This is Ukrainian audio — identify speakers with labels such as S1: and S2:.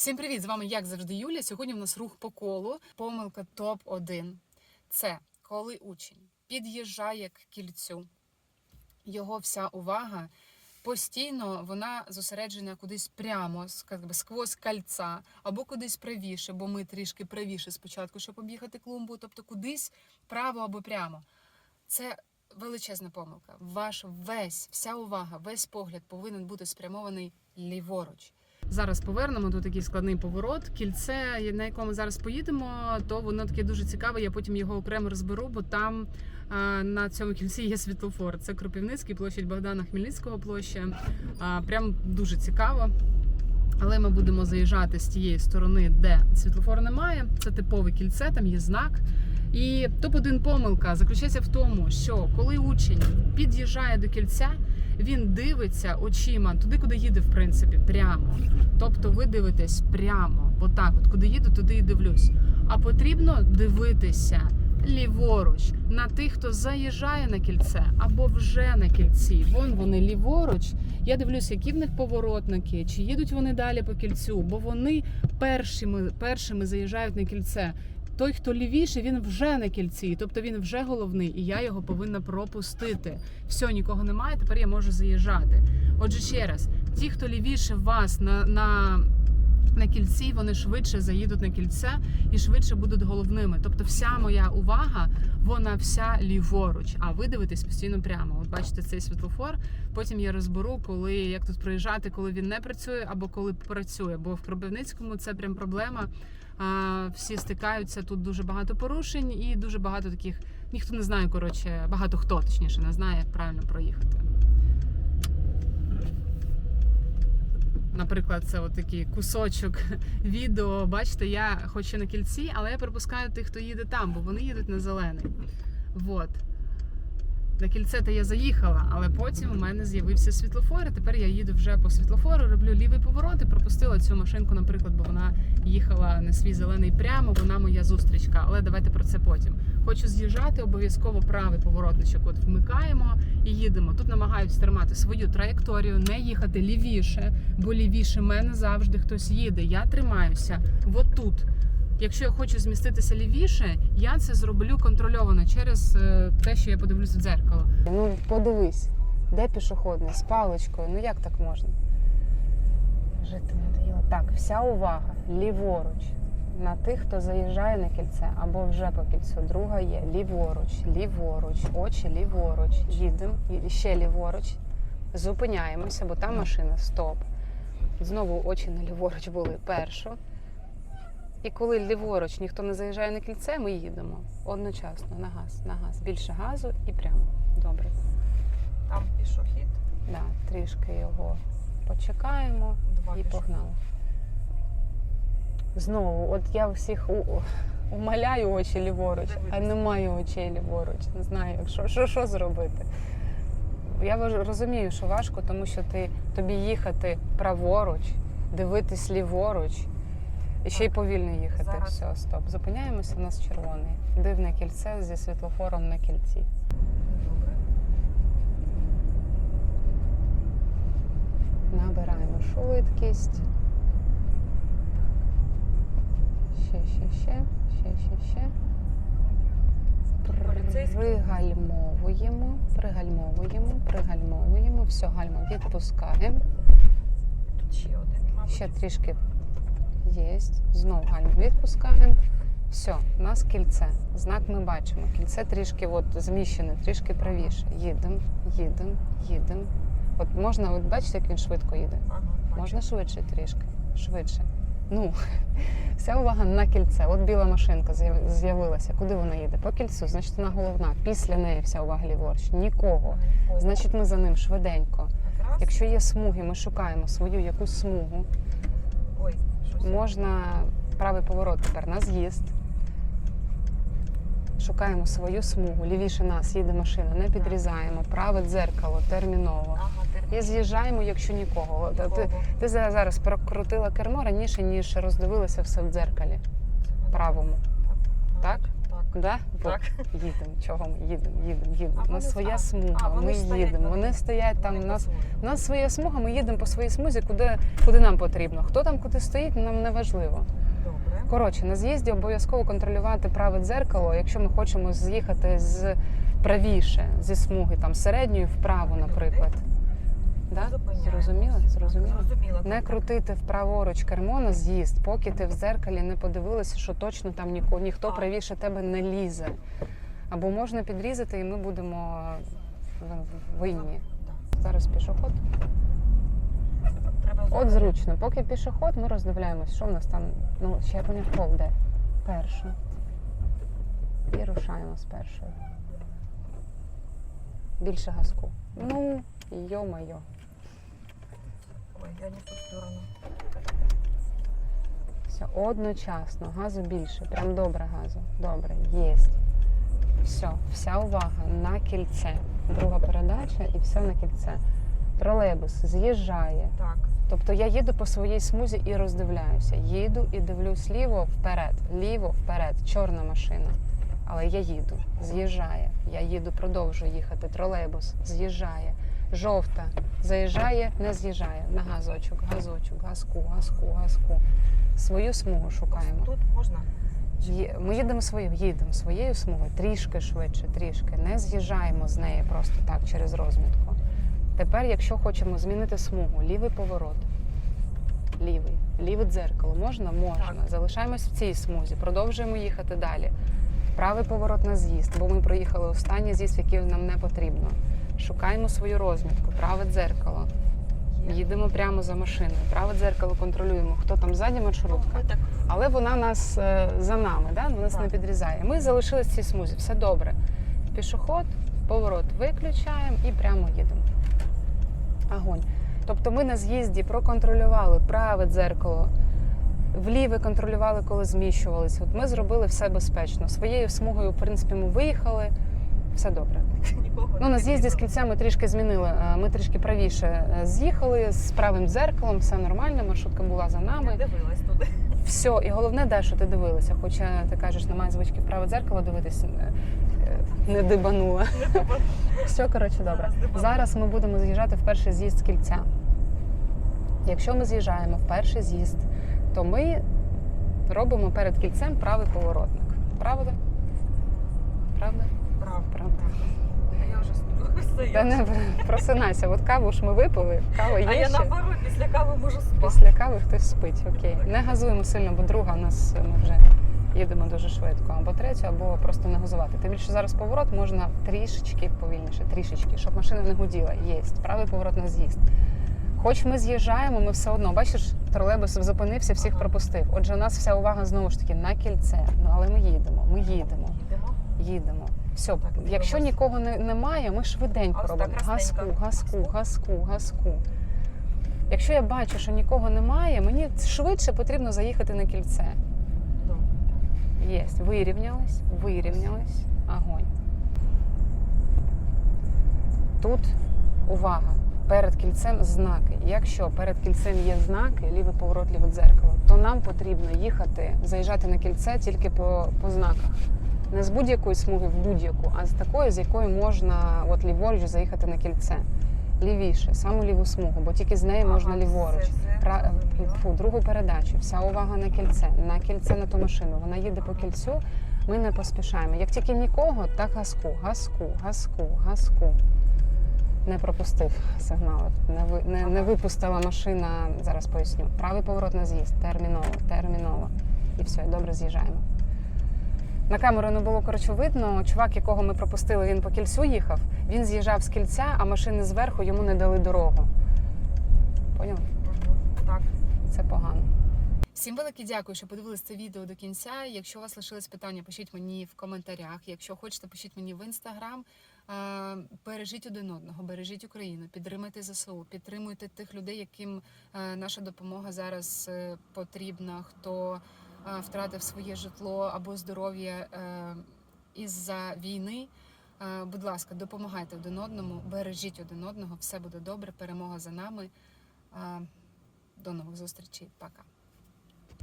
S1: Всім привіт! З вами, як завжди, Юля. Сьогодні в нас рух по колу. Помилка топ-1. Це коли учень під'їжджає к кільцю, його вся увага постійно вона зосереджена кудись прямо, сквозь кольця, або кудись правіше, бо ми трішки правіше спочатку, щоб об'їхати клумбу, тобто кудись право або прямо. Це величезна помилка. Ваш весь, вся увага, весь погляд повинен бути спрямований ліворуч. Зараз повернемо тут такий складний поворот. Кільце, на якому зараз поїдемо, то воно таке дуже цікаве. Я потім його окремо розберу, бо там на цьому кільці є світлофор. Це Кропивницький, площадь Богдана Хмельницького площа. Прям дуже цікаво. Але ми будемо заїжджати з тієї сторони, де світлофору немає. Це типове кільце, там є знак. І топ-1 помилка заключається в тому, що коли учень під'їжджає до кільця, він дивиться очима туди, куди їде, в принципі, прямо. Тобто ви дивитесь прямо, отак, от куди їду, туди і дивлюсь. А потрібно дивитися ліворуч на тих, хто заїжджає на кільце або вже на кільці. Вон вони ліворуч. Я дивлюсь, які в них поворотники, чи їдуть вони далі по кільцю, бо вони першими, першими заїжджають на кільце. Той, хто лівіше, він вже на кільці, тобто він вже головний, і я його повинна пропустити. Все, нікого немає, тепер я можу заїжджати. Отже, ще раз, ті, хто лівіше вас на, на, на кільці, вони швидше заїдуть на кільце і швидше будуть головними. Тобто, вся моя увага, вона вся ліворуч. А ви дивитесь постійно прямо. От бачите цей світлофор. Потім я розберу, коли як тут проїжджати, коли він не працює або коли працює. Бо в Кропивницькому це прям проблема. Всі стикаються тут дуже багато порушень і дуже багато таких. Ніхто не знає, коротше, багато хто точніше не знає, як правильно проїхати. Наприклад, це от такий кусочок відео. Бачите, я хоч і на кільці, але я припускаю тих, хто їде там, бо вони їдуть на зелений. Вот. На кільце то я заїхала, але потім у мене з'явився світлофор. і Тепер я їду вже по світлофору, роблю лівий поворот і пропустила цю машинку, наприклад, бо вона їхала на свій зелений прямо. Вона моя зустрічка. Але давайте про це потім. Хочу з'їжджати, обов'язково правий поворотничок. От вмикаємо і їдемо. Тут намагаюся тримати свою траєкторію, не їхати лівіше, бо лівіше мене завжди хтось їде. Я тримаюся от. Якщо я хочу зміститися лівіше, я це зроблю контрольовано через е, те, що я подивлюся в дзеркало.
S2: Ну подивись, де пішохідний з паличкою. Ну як так можна? Жити надоїло. Так, вся увага ліворуч на тих, хто заїжджає на кільце або вже по кільцю. Друга є ліворуч, ліворуч, очі ліворуч. Їдемо ще ліворуч. Зупиняємося, бо там машина стоп. Знову очі на ліворуч були першу. І коли ліворуч ніхто не заїжджає на кільце, ми їдемо одночасно на газ, на газ. Більше газу і прямо. Добре.
S3: Там пішохід,
S2: Да, трішки його почекаємо
S3: два
S2: і
S3: пішоходи.
S2: погнали. Знову, от я всіх у- умоляю очі ліворуч, а
S3: Дивитися.
S2: немає очей ліворуч. Не знаю, що, що, що зробити. Я розумію, що важко, тому що ти, тобі їхати праворуч, дивитись ліворуч і ще й повільно їхати.
S3: Зараз.
S2: Все, стоп. Зупиняємося, у нас червоний. Дивне кільце зі світлофором на кільці.
S3: Добре.
S2: Набираємо швидкість. Ще, ще, ще, ще, ще, ще. Пригальмовуємо, пригальмовуємо, пригальмовуємо. Все, гальмо відпускаємо.
S3: Тут ще один.
S2: Ще трішки є. Знов гальмо відпускаємо. Все, у нас кільце. Знак ми бачимо. Кільце трішки от зміщене, трішки правіше. Їдемо, їдемо, їдемо. От можна, от бачите, як він швидко їде.
S3: Ага.
S2: Можна швидше трішки. Швидше. Ну, вся увага на кільце. От біла машинка з'явилася. Куди вона їде? По кільцю, значить вона головна. Після неї вся увага ліворуч. Нікого. Значить, ми за ним швиденько. Якщо є смуги, ми шукаємо свою якусь смугу. Можна правий поворот тепер на з'їзд. Шукаємо свою смугу. Лівіше нас їде машина, не підрізаємо. Праве дзеркало терміново. І з'їжджаємо, якщо нікого. Ти, ти зараз прокрутила кермо раніше, ніж роздивилася все в дзеркалі правому.
S3: Так?
S1: Да?
S2: Так.
S1: Їдемо. Чого ми їдемо, їдемо, їдемо. У нас своя смуга, ми їдемо. Вони стоять там. У нас у нас своя смуга, ми їдемо по своїй смузі, куди, куди нам потрібно. Хто там куди стоїть, нам не важливо.
S2: Добре.
S1: Коротше, на з'їзді обов'язково контролювати праве дзеркало, якщо ми хочемо з'їхати з правіше зі смуги, там середньої вправо, наприклад. Да? Зрозуміло? Зрозуміло?
S2: Зрозуміла.
S1: Не крутити вправоруч кермо на з'їзд, поки ти в дзеркалі не подивилася, що точно там ніко, ніхто
S2: А.
S1: правіше тебе не лізе. Або можна підрізати, і ми будемо в- винні. Зараз пішоход.
S2: Треба
S1: От зручно. Поки пішоход, ми роздивляємось, що в нас там. Ну, ще я поняв, де. Першу. І рушаємо з першої. Більше газку. Ну, йо-майо.
S2: Ой, я не в ту сторону.
S1: Все, одночасно. Газу більше. Прям добре газу. Добре, єсть. Все, вся увага на кільце. Друга передача і все на кільце. Тролейбус з'їжджає.
S2: Так.
S1: Тобто я їду по своїй смузі і роздивляюся. Їду і дивлюсь ліво вперед, ліво вперед, чорна машина. Але я їду, з'їжджає. Я їду, продовжую їхати. Тролейбус з'їжджає. Жовта заїжджає, не з'їжджає. На газочок, газочок, газку, газку, газку. Свою смугу шукаємо.
S2: Тут можна.
S1: Є- Ми їдемо своєю, їдемо своєю смугою трішки швидше, трішки. Не з'їжджаємо з неї просто так через розмітку. Тепер, якщо хочемо змінити смугу, лівий поворот, лівий, ліве дзеркало, можна? Можна.
S2: Так.
S1: Залишаємось в цій смузі, продовжуємо їхати далі. Правий поворот на з'їзд, бо ми проїхали останній з'їзд, який нам не потрібно. Шукаємо свою розмітку, праве дзеркало. Їдемо прямо за машиною. Праве дзеркало контролюємо, хто там ззаді маршрутка але вона нас е, за нами, да? нас не підрізає. Ми залишились в цій смузі, все добре. Пішоход, поворот виключаємо і прямо їдемо. Агонь. Тобто ми на з'їзді проконтролювали праве дзеркало, вліве контролювали, коли зміщувалися. От ми зробили все безпечно. Своєю смугою, в принципі, ми виїхали, все добре. Ну, на з'їзді з
S2: підрізали.
S1: кільця ми трішки змінили. е, Ми трішки правіше е, з'їхали з правим дзеркалом, все нормально, маршрутка була за нами.
S2: Я дивилась туди.
S1: Все, і головне, де що ти дивилася. Хоча ти кажеш, немає звички праве дзеркало дивитись, е, не дибанула. Все, коротше, добре.
S2: Зараз
S1: ми будемо з'їжджати в перший з'їзд з кільця. Якщо ми з'їжджаємо в перший з'їзд, то ми робимо перед кільцем правий поворотник. Правда? Правда?
S2: Правда.
S1: Правда.
S2: А я вже сплю.
S1: Та не просинайся. От каву ж ми випили, кава є
S2: А я
S1: ще.
S2: наоборот після кави можу спати.
S1: Після кави хтось спить. Окей. Не газуємо сильно, бо друга у нас е, ми вже їдемо дуже швидко. Або третю, або просто не газувати. Тим більше зараз поворот можна трішечки повільніше, трішечки, щоб машина не гуділа. Єсть. Правий поворот на з'їзд. Хоч ми з'їжджаємо, ми все одно, бачиш, тролейбус зупинився, всіх
S2: Ага.
S1: пропустив. Отже, у нас вся увага знову ж таки на кільце. Ну але ми їдемо, ми їдемо,
S2: Їдемо.
S1: їдемо. Все, якщо нікого не, немає, ми швиденько робимо. Газку, газку, газку, газку. Якщо я бачу, що нікого немає, мені швидше потрібно заїхати на кільце. Єсть, вирівнялись, вирівнялись. Огонь. Тут увага. Перед кільцем знаки. Якщо перед кільцем є знаки, лівий поворот, ліве дзеркало, то нам потрібно їхати, заїжджати на кільце тільки по, по знаках. Не з будь-якої смуги в будь-яку, а з такої, з якої можна от ліворуч заїхати на кільце. Лівіше, саму ліву смугу, бо тільки з неї можна
S2: Ага,
S1: ліворуч.
S2: все, все,
S1: Пра... Фу, другу передачу, вся увага на кільце, на кільце на ту машину. Вона їде по кільцю, ми не поспішаємо. Як тільки нікого, так газку, газку, газку, газку. Не пропустив сигнали, не, ви... не, не випустила машина. Зараз поясню. Правий поворот на з'їзд, терміново, терміново. І все, добре з'їжджаємо. На камеру не було коротше видно. Чувак, якого ми пропустили, він по кільцю їхав. Він з'їжджав з кільця, а машини зверху йому не дали дорогу. Поняв?
S2: Так.
S1: Це погано.
S4: Всім велике дякую, що подивились це відео до кінця. Якщо у вас лишились питання, пишіть мені в коментарях. Якщо хочете, пишіть мені в інстаграм. Бережіть один одного, бережіть Україну, підтримуйте ЗСУ, підтримуйте тих людей, яким е, наша допомога зараз е, потрібна, хто втратив своє житло або здоров'я е, із-за війни. Е, Будь ласка, допомагайте один одному, бережіть один одного, все буде добре, перемога за нами. Е, До нових зустрічей. Пока.